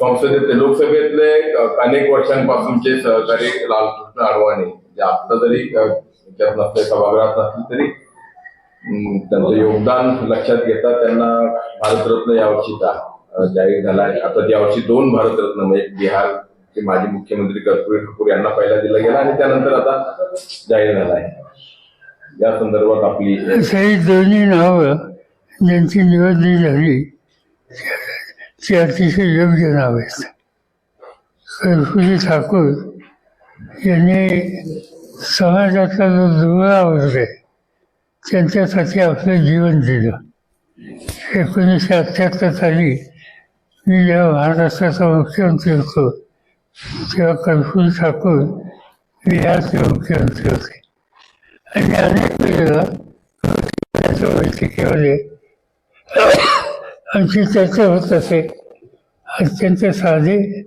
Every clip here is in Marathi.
संसदेत लोकसभेतले अनेक वर्षांपासूनचे सहकारी लालकृष्ण अडवाणी जे आता जरी नसले सभागृहात नसले तरी त्यांचं योगदान लक्षात घेता त्यांना भारतरत्न यावर्षीचा जाहीर झाला आहे. आता यावर्षी दोन भारतरत्न म्हणजे बिहारचे माजी मुख्यमंत्री कर्पूरी ठाकूर यांना पहिला दिला गेला आणि त्यानंतर आता जाहीर झाला आहे. या संदर्भात आपली काही दोन्ही नावं ज्यांची निवडणी झाली. ती अतिशय योग्य नाव आहेत कर्पूरी ठाकूर यांनी समाजातला जो दुबळा वर्ग आहे त्यांच्यासाठी आपलं जीवन दिलं. एकोणीसशे अठ्ठ्याहत्तर साली मी जेव्हा महाराष्ट्राचा मुख्यमंत्री होतो तेव्हा कर्पूरी ठाकूर बिहारचे मुख्यमंत्री होते. आणि अनेक वेळेला त्याच्या बैठकीमध्ये आमची चर्चा होत असे. अत्यंत साधे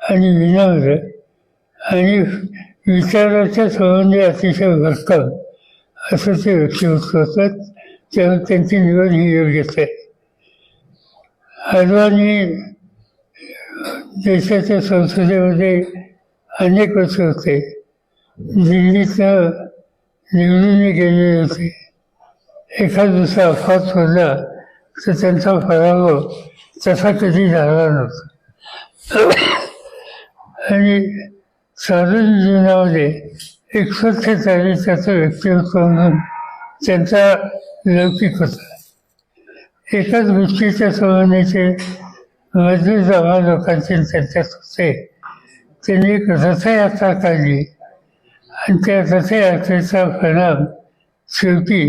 आणि विनम्र आणि विचाराच्या संबंधी अतिशय भरकम असं ते व्यक्तिमत्व होतात त्यामुळे त्यांची निवड ही योग्यच आहे अडवाणी देशाच्या संसदेमध्ये अनेक वर्ष होते. दिल्लीतनं निवडून गेलेले होते. एखाद दुसरा अपघात होता. तर त्यांचा पराभव तसा कधी झाला नव्हता आणि साधारण जीवनामध्ये एक स्वच्छ चारित्र्याचं व्यक्तिमत्व म्हणून त्यांचा लौकिक होता एकाच गोष्टीच्या संबंधीचे मजबूत जमा लोकांचे त्यांच्यात होते त्यांनी एक रथयात्रा काढली आणि त्या रथयात्रेचा परिणाम शेवटी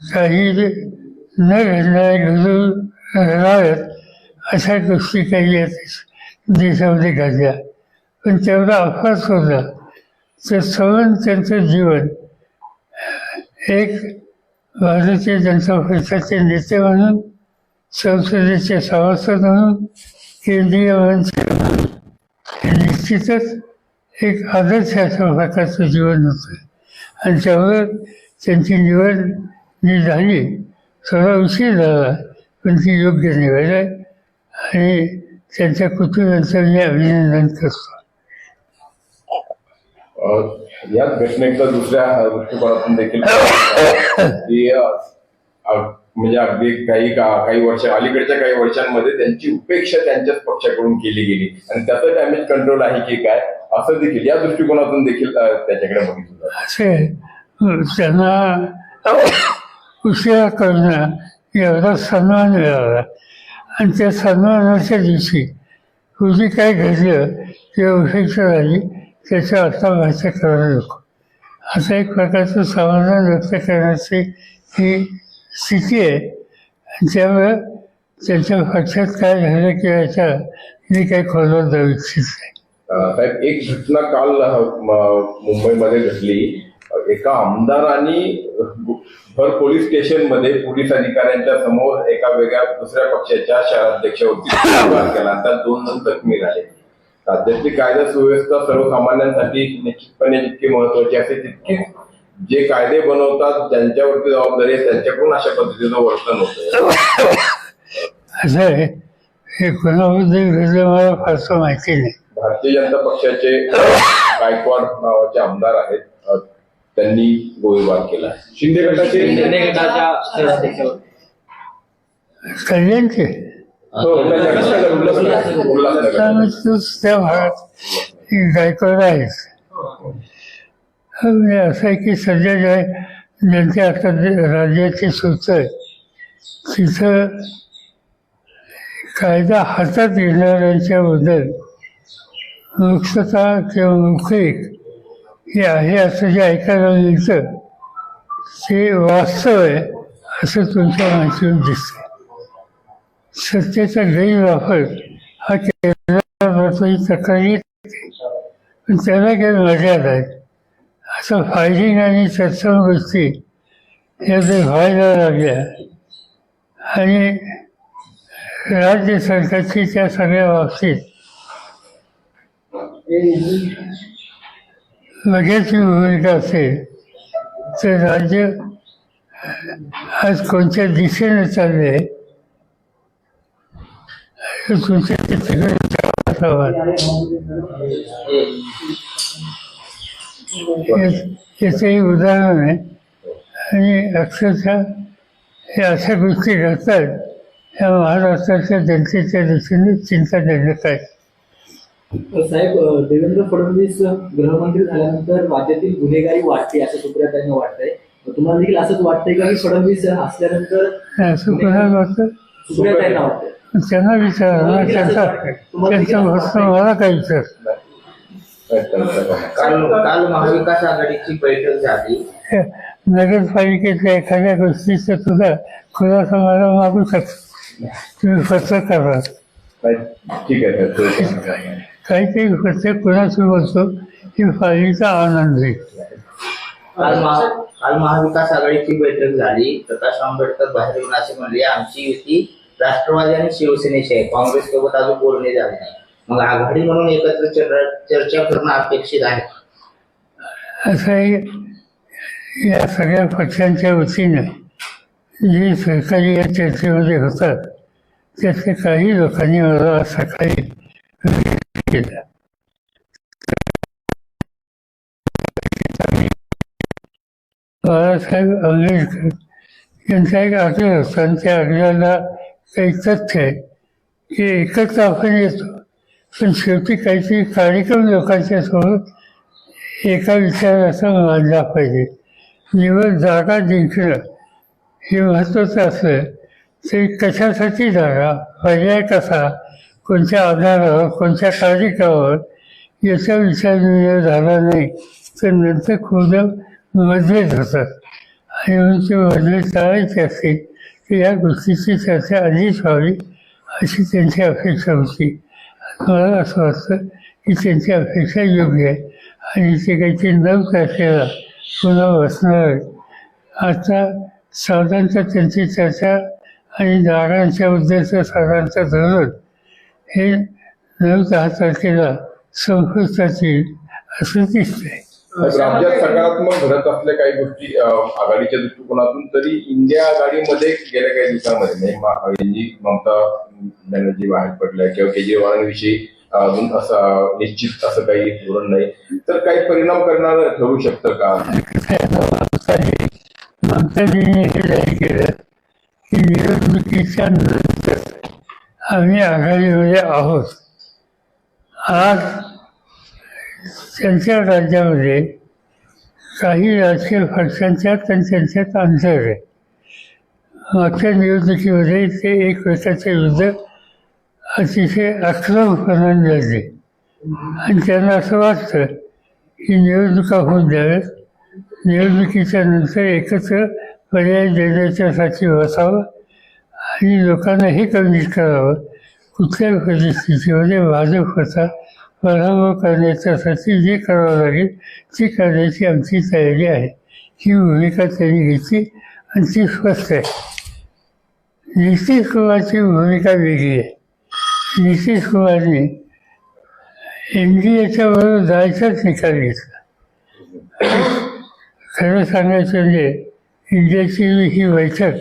काही न घडणाऱ्या घडून घडाव्यात अशा गोष्टी काही आहेत देशामध्ये घडल्या. पण तेवढा अपघात होता. तर सवन त्यांचं जीवन एक भारतीय जनता पक्षाचे नेते म्हणून संसदेचे सभासद म्हणून केंद्रीय मंत्री म्हणून निश्चितच एक आदर्श अशा प्रकारचं जीवन होतं. आणि त्यावर त्यांची निवड जी झाली थोडा उशीर झाला पण ती योग्य आहे आणि त्यांच्या कुटुंबाचं मी अभिनंदन करतो. याच घटनेचा दुसऱ्या दृष्टिकोनातून देखील की म्हणजे अगदी काही का- काही वर्ष अलीकडच्या काही वर्षांमध्ये त्यांची उपेक्षा त्यांच्याच पक्षाकडून केली गेली. आणि त्याचं डॅमेज कंट्रोल आहे की काय असं देखील या दृष्टिकोनातून देखील त्याच्याकडे बघितलं. असे त्यांना उशिरा करणं एवढा सन्मान मिळाला आणि त्या सन्मानाच्या दिवशी पूर्वी काय घडलं किंवा उपेक्षा झाली त्याचा अर्थ भाषा करायला नको. असं एक प्रकारचं समाधान व्यक्त करण्याची ही स्थिती आहे. आणि त्यामुळं त्यांच्या पक्षात काय झालं किंवा याच्या मी काही खोलवर जाऊ इच्छित नाही. एक घटना काल मुंबईमध्ये घडली. एका आमदारांनी भर पोलीस स्टेशनमध्ये पोलीस अधिकाऱ्यांच्या समोर एका वेगळ्या दुसऱ्या पक्षाच्या शहराध्यक्षावरती केला. त्यात दोन जण जखमी झाले. राज्यातली कायदा सुव्यवस्था सर्वसामान्यांसाठी निश्चितपणे जितकी महत्वाची असते तितकीच जे कायदे बनवतात ज्यांच्यावरती जबाबदारी आहे त्यांच्याकडून अशा पद्धतीचं वर्तन होतं असं आहे हे कोणाबद्दल घडलं मला फारसं माहिती नाही. भारतीय जनता पक्षाचे गायकवाड नावाचे आमदार आहेत. त्यांनी गोळीबार केला. शिंदे गटाचे शिंदे गटाच्या शहराध्यक्षावर कल्याणचे? हो, त्या भागात गायकवाड म्हणजे असं आहे की सध्या जे ज्यांच्या आता जे राज्याची सूच आहे तिथं कायदा हातात घेणाऱ्यांच्याबद्दल मुक्तता किंवा मुखिक हे आहे असं जे ऐकायला मिळतं. ते वास्तव आहे असं तुमच्या माहितीतून दिसतं सत्तेचा गैरवापर हा केला जातो ही तक्रारी येते. पण त्याला काही मर्यादा आहेत. असं फायरिंग आणि तत्सम गोष्टी या जर व्हायला लागल्या आणि राज्य सरकारची त्या सगळ्या बाबतीत लगेच भूमिका असेल तर राज्य आज कोणत्या दिशेने चालले आहे? तुमच्या ते सगळं याचंही उदाहरण आहे. आणि अक्षरशः हे अशा गोष्टी घडतात. ह्या महाराष्ट्राच्या जनतेच्या दृष्टीने चिंताजनक आहे साहेब देवेंद्र फडणवीस गृहमंत्री झाल्यानंतर राज्यातील गुन्हेगारी वाढते असं सुप्रियाताईंना वाटतंय. तुम्हाला देखील असंच वाटतंय का की फडणवीस असल्यानंतर वाटतंय. त्यांना विचारा ना त्यांचा त्यांचा प्रश्न मला काय विचार. काल काल महाविकास आघाडीची बैठक झाली. नगरपालिकेतल्या एखाद्या गोष्टीचा तुला खुलासा मला मागू शकतो तुम्ही आहात. नाही, ठीक आहे तो- काहीतरी प्रत्येक कुणाचं बोलतो ही फाळीचा आनंद आहे. काल महा काल महाविकास आघाडीची बैठक झाली. प्रकाश आंबेडकर बाहेर येऊन असे म्हणले आमची युती राष्ट्रवादी आणि शिवसेनेची आहे. काँग्रेस सोबत अजून बोलणे झाले नाही. मग आघाडी म्हणून एकत्र चर्चा चर्चा करणं अपेक्षित आहे. असं या सगळ्या पक्षांच्या वतीनं जे सरकारी या चर्चेमध्ये होतात त्यातल्या काही लोकांनी मला आज सकाळी केलं बाळासाहेब आंबेडकर यांचा एक आग्रह होता आणि त्या आग्रहाला काही तथ्य आहे की एकत्र आपण येतो. पण शेवटी काहीतरी कार्यक्रम लोकांच्या सोबत एका विचाराचा मानला पाहिजे. निवड जागा जिंकणं हे महत्त्वाचं असलं तरी कशासाठी जागा? पर्याय कसा? कोणत्या आधारावर कोणत्या कार्यक्रमावर याचा विचार निर्णय झाला नाही तर नंतर खूप मतभेद होतात. आणि म्हणून ते मतभेद टाळायचे असतील तर या गोष्टीची चर्चा आधीच व्हावी अशी त्यांची अपेक्षा होती. मला असं वाटतं की त्यांची अपेक्षा योग्य आहे आणि ते काहीतरी नव तारखेला पुन्हा बसणार आता साधारणतः त्यांची चर्चा आणि जागांच्या उद्देश साधारणतः धरून हे नऊ दहा तारखेला येईल असं दिसतंय राज्यात सकारात्मक घडत असल्या काही गोष्टी आघाडीच्या दृष्टिकोनातून तरी इंडिया आघाडीमध्ये गेल्या काही दिवसांमध्ये म्हणजे मा- यांची ममता बॅनर्जी बाहेर पडल्या किंवा केजरीवालांविषयी अजून असं निश्चित असं काही धोरण नाही. तर काही परिणाम करणार ठरू शकतं का? ममताजीने हे जाहीर केलं की निवडणुकीच्या नंतर आम्ही आघाडीमध्ये आहोत. आज त्यांच्या राज्यामध्ये काही राजकीय पक्षांच्या आणि त्यांच्यात अंतर आहे. मागच्या निवडणुकीमध्ये ते एक एकमेकाच्या विरुद्ध अतिशय आक्रमकपणाने लढले आणि त्यांना असं वाटतं की निवडणुका होऊन द्याव्यात निवडणुकीच्या नंतर एकत्र पर्याय देण्याच्यासाठी बसावं. आणि लोकांना हे कन्व्हिन्स करावं. कुठल्याही परिस्थितीमध्ये भाजपचा पराभव करण्याच्यासाठी जे करावं लागेल ते करण्याची आमची तयारी आहे. ही भूमिका त्यांनी घेतली आणि ती स्पष्ट आहे. नितीश कुमारची भूमिका वेगळी आहे. नितीश कुमारने एन डी एच्या बरोबर जायचाच निकाल घेतला. खरं सांगायचं म्हणजे इंडियाची ही बैठक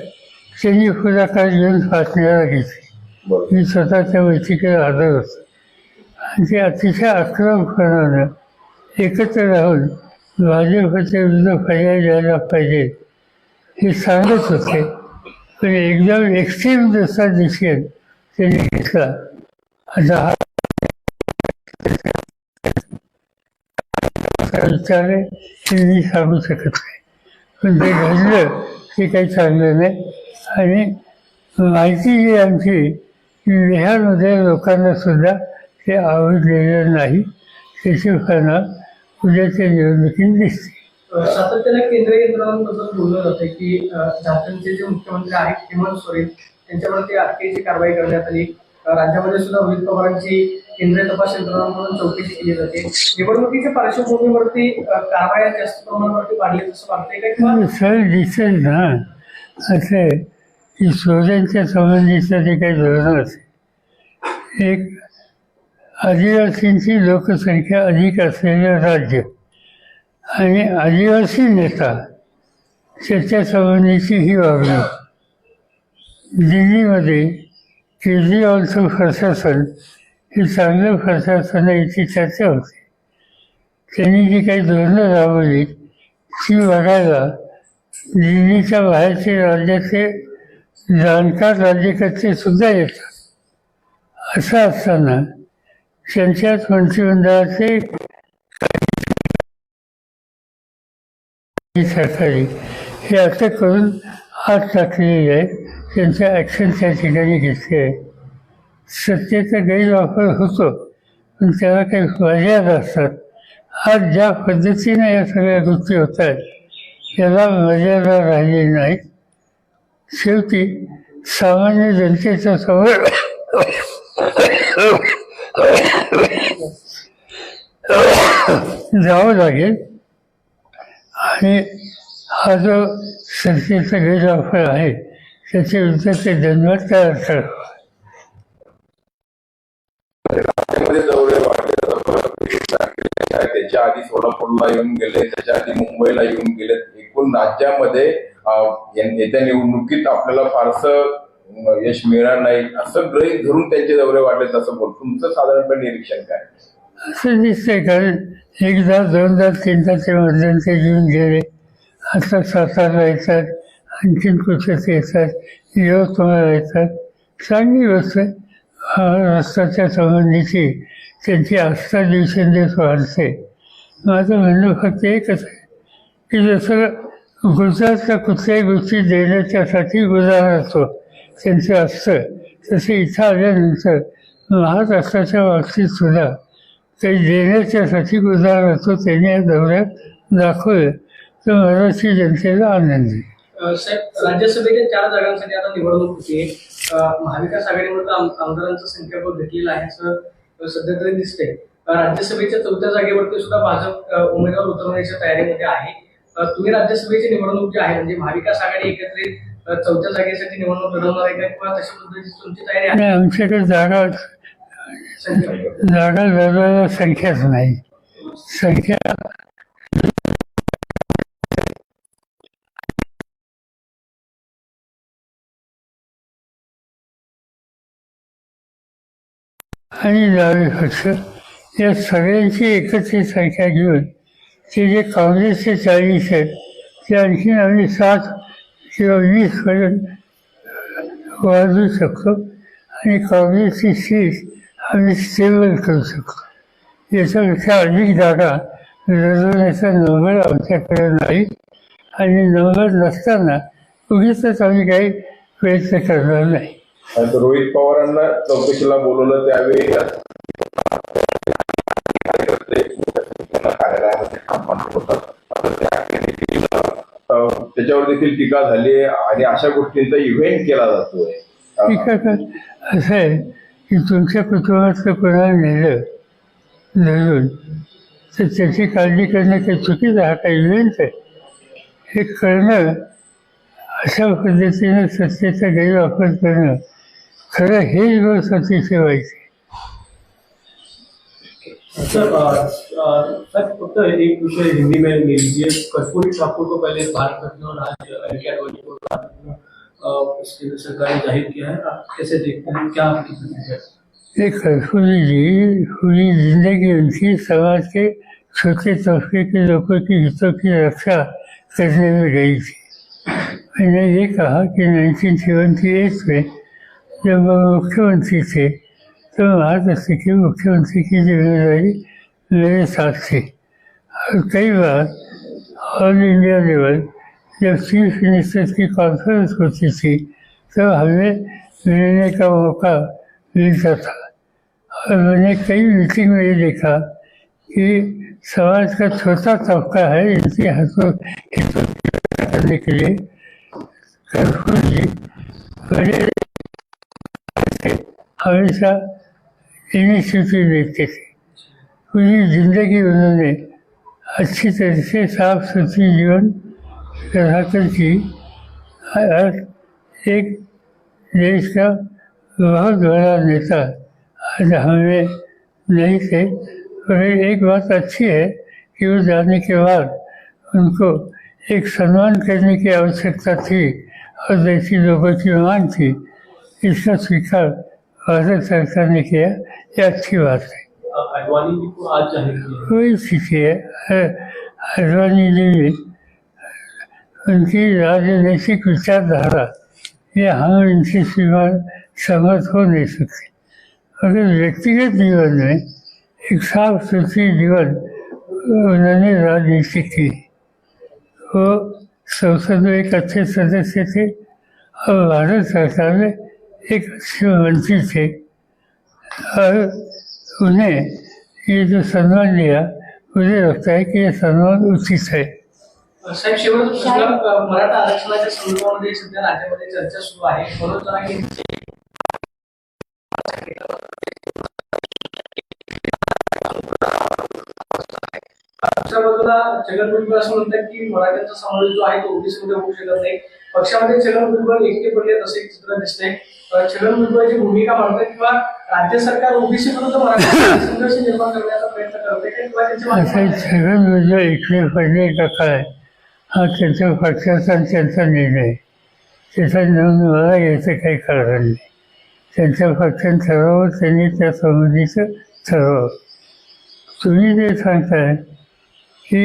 त्यांनी पुढाकार घेऊन फासण्याला घेतली मी स्वतः त्या बैठकीला हजर होतो आणि ते अतिशय आक्रमकपणानं एकत्र राहून भाजपच्या विरुद्ध पर्याय द्यायला पाहिजे. हे सांगत होते. पण एकदम एक्स्ट्रीम जसा डिसिजन त्यांनी घेतला आता हा विचार हे मी सांगू शकत नाही. पण ते घडलं ते काही चांगलं नाही. आणि माहिती जी आमची की बिहारमध्ये लोकांना सुद्धा ते आवडलेलं नाही त्याची फळं उद्याच्या निवडणुकीत दिसते सातत्याने केंद्रीय यंत्रणांबद्दल बोललं जाते की झारखंडचे जे मुख्यमंत्री आहेत हेमंत सोरेन त्यांच्यावरती अटकेची कारवाई करण्यात आली. राज्यामध्ये सुद्धा रोहित पवारांची केंद्रीय तपास यंत्रणांकडून चौकशी केली जाते. निवडणुकीच्या पार्श्वभूमीवरती कारवाया जास्त प्रमाणावरती वाढली असं वाटतंय का किंवा? सर दिसेल ना. असं की सोऱ्यांच्या संबंधीचं जे काही धोरण असेल एक आदिवासींची लोकसंख्या अधिक असलेलं राज्य आणि आदिवासी नेता त्याच्यासंबंधीची ही वागणूक. दिल्लीमध्ये केजरीवालचं प्रशासन हे चांगलं प्रशासन असताना याची चर्चा होते. त्यांनी जी काही धोरणं राबवली ती बघायला दिल्लीच्या बाहेरचे राज्याचे जाणकार राज्यकर्ते सुद्धा येतात. असं असताना त्यांच्याच मंत्रिमंडळाचे सरकारी हे असं करून हात टाकलेली आहे. त्यांचं ॲक्शन त्या ठिकाणी घेतले आहे. सत्तेचा गैरवापर होतो पण त्याला काही मर्यादा असतात. आज ज्या पद्धतीने या सगळ्या गोष्टी होत आहेत त्याला मर्यादा राहिली नाहीत. शेवटी सामान्य जनतेच्या समोर. जावं लागेल. आणि हा जो संस्थेचा गैरवापर आहे त्याच्या विरुद्ध ते दंडवत तयार करावं त्याच्या आधी सोलापूरला येऊन गेले त्याच्या आधी मुंबईला येऊन गेले. एकूण राज्यामध्ये येत्या निवडणुकीत आपल्याला फारसं यश मिळणार नाही असं ग्रहित धरून त्यांचे दौरे वाढले असं बोल. तुमचं साधारणपणे निरीक्षण काय? असं दिसतंय कारण एकदा दोनदा तीनदा ते मध्यंतरी घेऊन गेले. आता सातारला येतात आणखीन कुठेच येतात यवतमाळला येतात. चांगली गोष्ट आहे रस्त्याच्या संबंधीची त्यांची आस्था दिवसेंदिवस वाढते. माझं म्हणणं फक्त एकच आहे की जसं गुजरातला कुठल्याही गोष्टी देण्याच्यासाठी गुजारा असतो त्यांचं असतं. तसे इथं आल्यानंतर महाराष्ट्राच्या बाबतीत सुद्धा काही देण्याच्यासाठी गुजारा असतो त्यांनी या दौऱ्यात दाखवलं. तर मराठी जनतेला आनंद आहे. साहेब राज्यसभेच्या चार जागांसाठी आता निवडणूक होती. महाविकास आघाडीमध्ये आमदारांचं संख्याबळ घटलेलं आहे असं सध्या तरी दिसते राज्यसभेच्या चौथ्या जागेवरती सुद्धा भाजप उमेदवार उतरवण्याच्या तयारीमध्ये आहे. तुम्ही राज्यसभेची निवडणूक जी आहे म्हणजे महाविकास आघाडी एकत्रित चौथ्या जागेसाठी निवडणूक लढवणार आहे का? किंवा तशा पद्धतीची तुमची तयारी आहे? आणि आमच्याकडे जागा जागा लढवायला संख्याच नाही. संख्या आणि डावे पक्ष या सगळ्यांची एकत्रित संख्या घेऊन ते जे काँग्रेसचे चाळीस आहेत ते आणखीन आम्ही सात किंवा वीसपर्यंत वाजू शकतो आणि काँग्रेसची सीट आम्ही स्टेबल करू शकतो. याच्यापेक्षा अधिक जागा लढवण्याचा नंबर आमच्याकडे नाही आणि नंबर नसताना उगीच आम्ही काही प्रयत्न करणार नाही. रोहित पवारांना चौकशीला बोलवलं त्यावेळी कार्यालयामध्ये काम त्याच्यावर देखील टीका झाली आहे आणि अशा गोष्टींचा इव्हेंट केला जातोय. असं आहे की तुमच्या कुटुंबातलं कोणाला नेलं धरून तर त्याची काळजी करणं काही चुकीचं आहे, हा काही इव्हेंट आहे. हे करणं अशा पद्धतीनं सत्तेचा गैरवापर करणं खरं हे गोष्ट अतिशय वाईट आहे एक विषय हिंदी में ले लीजिए। कर्पूरी ठाकुर को पहले भारत रत्न और आज को सरकार ने ज़ाहिर किया है। आप कैसे देखते हैं? क्या आपकी कर्पूरी जी, पूरी ज़िंदगी उनकी समाज के छोटे तबके के लोगों के हितों की रक्षा करने में गई थी। मैंने ये कहा कि 1978 में जब वो मुख्यमंत्री थे तो महाराष्ट्र के मुख्यमंत्री की ज़िम्मेदारी मेरे साथ थी? और कई बार ऑल इंडिया लेवल जब चीफ मिनिस्टर की कॉन्फ्रेंस होती थी तो हमें मिलने का मौका मिलता था। और मैंने कई मीटिंग में ये देखा कि समाज का छोटा तबका है इनके हाथों हितों करने के लिए। कर्पूर जी बड़े हमेशा इनिशिएटिव लेते थे। पूरी ज़िंदगी उन्होंने अच्छी तरह से साफ़ सुथरी जीवन रहाकर की एक देश का बहुत बड़ा नेता आज हमें नहीं थे। और एक बात अच्छी है कि वो जाने के बाद उनको एक सम्मान करने की आवश्यकता थी और जैसी लोगों की मांग थी। इसका स्वीकार भारत सरकार ने किया। ये अच्छी बात है। कोई स्थिति है अडवाणी जी भी उनकी राजनीतिक विचारधारा ये हम इनसे सीमा सहमत हो नहीं सकते। अगर व्यक्तिगत जीवन में एक साफ़ सुथरी जीवन उन्होंने राजनीति की वो संसद में एक अच्छे सदस्य थे और भारत सरकार में एक अच्छे मंत्री थे। और उन्हें ये जो सम्मान दिया मुझे लगता है कि ये सम्मान उचित है। साहेब मराठा आरक्षणाच्या संदर्भामध्ये सध्या राज्यामध्ये चर्चा सुरू आहे. दुसऱ्या बाजूला छगन भुजबळ असं म्हणतात की मराठ्यांचा समावेश जो आहे तो ओबीसी मध्ये होऊ शकत नाही. पक्षामध्ये छगन भुजबळ एकटे पडले असे एक चित्र दिसते. छगन भुजबळची भूमिका मांडतात किंवा राज्य सरकार ओबीसी विरुद्ध संघर्ष निर्माण करण्याचा प्रयत्न करते? किंवा छगन भुजबळ इकडे पडले का काय हा त्यांच्या पक्षाचा आणि त्यांचा निर्णय. त्याचा निर्णय मला यायचं काही कारण नाही त्यांच्या पक्षाने ठरवावं त्यांनी त्या समितीचं ठरवावं तुम्ही जे सांगताय की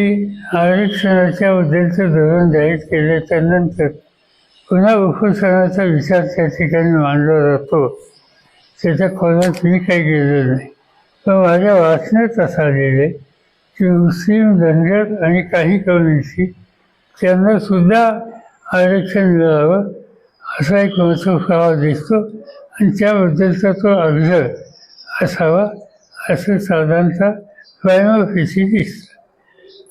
आरक्षणाच्या बद्दलचं धोरण जाहीर केल्याच्यानंतर पुन्हा उपोषणाचा विचार त्या ठिकाणी मांडला जातो त्याच्या खोलात मी काही गेलो नाही. पण माझ्या वाचण्यात असा आलेलं की मुस्लिम धनगर आणि काही कम्युनिटी त्यांना सुद्धा आरक्षण मिळावं असा एक महत्त्वपुरावा दिसतो आणि त्याबद्दलचा तो अग्रह असावा असं साधारणतः प्रायमफेसी दिसतं.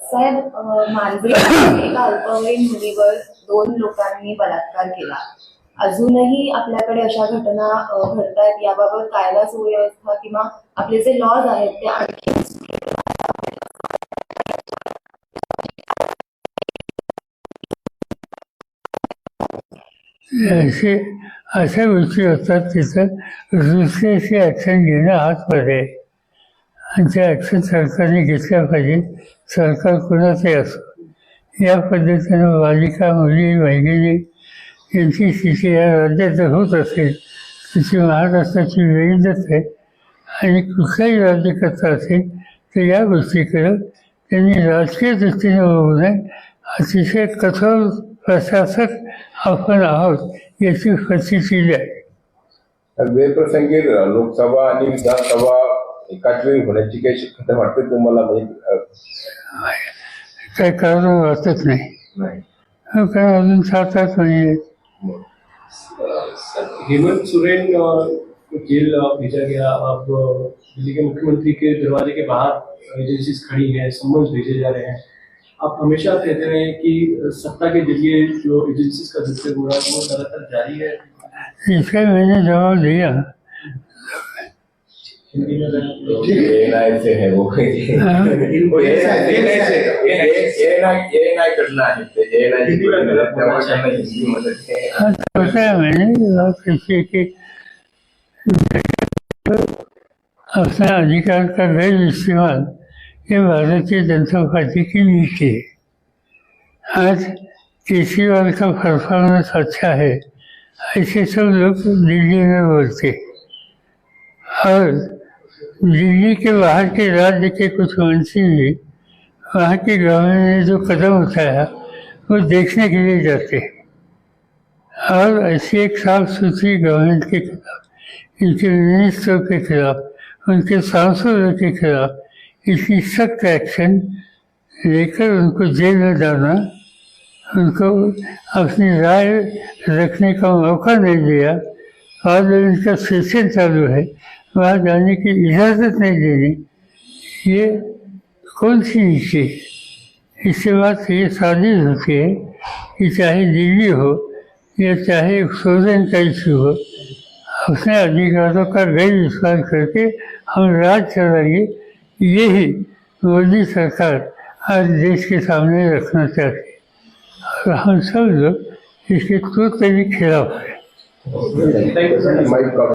साहेब अ, मांजरी एका अल्पवयीन मुलीवर दोन लोकांनी बलात्कार केला. अजूनही आपल्याकडे अशा घटना अ, घडतायत याबाबत कायदा सुव्यवस्था किंवा आपले जे लॉज आहेत ते आणखी असे अशा गोष्टी होतात तिथं दुसऱ्याची ॲक्शन घेणं हाच पर्याय आणि ते ॲक्शन सरकारने घेतल्या पाहिजे सरकार कोणाचंही असो. या पद्धतीनं बालिका मुली महिलेली यांची स्थिती या राज्यात होत असेल तिची महाराष्ट्राची विविधच आहे आणि कुठलाही राज्यकर्ता असेल तर या गोष्टीकडं त्यांनी राजकीय दृष्टीने होऊ नये अतिशय कठोर प्रशासक आपण आहोत याची प्रचिती आहे वेळप्रसंगी लोकसभा आणि विधानसभा एकाच वेळी होण्याची काही शक्यता वाटते तुम्हाला? म्हणजे काय कारण वाटत नाही. नाही. हो, कारण अजून सात आठ महिने हेमंत सोरेन को जेल भेजा गया। अब दिल्ली के मुख्यमंत्री के दरवाजे के बाहर एजेंसी खड़ी है सम्मन भेजे जा रहे हैं। आप हमेशा कहते रहे कि सत्ता के ज़रिए जो एजेंसी का दुरुपयोग हो रहा है, वो लगातार जारी है। इसका मैंने जवाब दिया। है. वो वो कडनं आहे ते. हाँ कि अपना अधिकार का गैर इस्तेमाल ये भारतीय जनता पार्टी की नीति है आज केजरीवाल का परफॉर्मेंस अच्छा है ऐसे सब लोग दिल्ली में बोलते और दिल्ली के बाहर के राज्य के कुछ मंत्री भी वहाँ के गवर्नमेंट ने जो कदम उठाया, वो देखने के लिए जाते हैं। और ऐसी एक साफ़ सुथरी गवर्नमेंट के खिलाफ, इनके मिनिस्टर के खिलाफ, उनके सांसदों के खिलाफ इतनी सख्त एक्शन लेकर उनको जेल में डालना, उनको अपनी राय रखने का मौका नहीं दिया, और में इनका सेशन चालू है वहाँ जाने की इजाज़त नहीं देनी ये कौन सी है? इसके बाद ये साजिश होती है कि चाहे दिल्ली हो या चाहे सोजन का इशू हो, अपने अधिकारों का गैर इस्तेमाल करके हम राज चलाएँगे। यही मोदी सरकार आज देश के सामने रखना चाहती है। और हम सब लोग इसके टोटली खिलाफ हैं।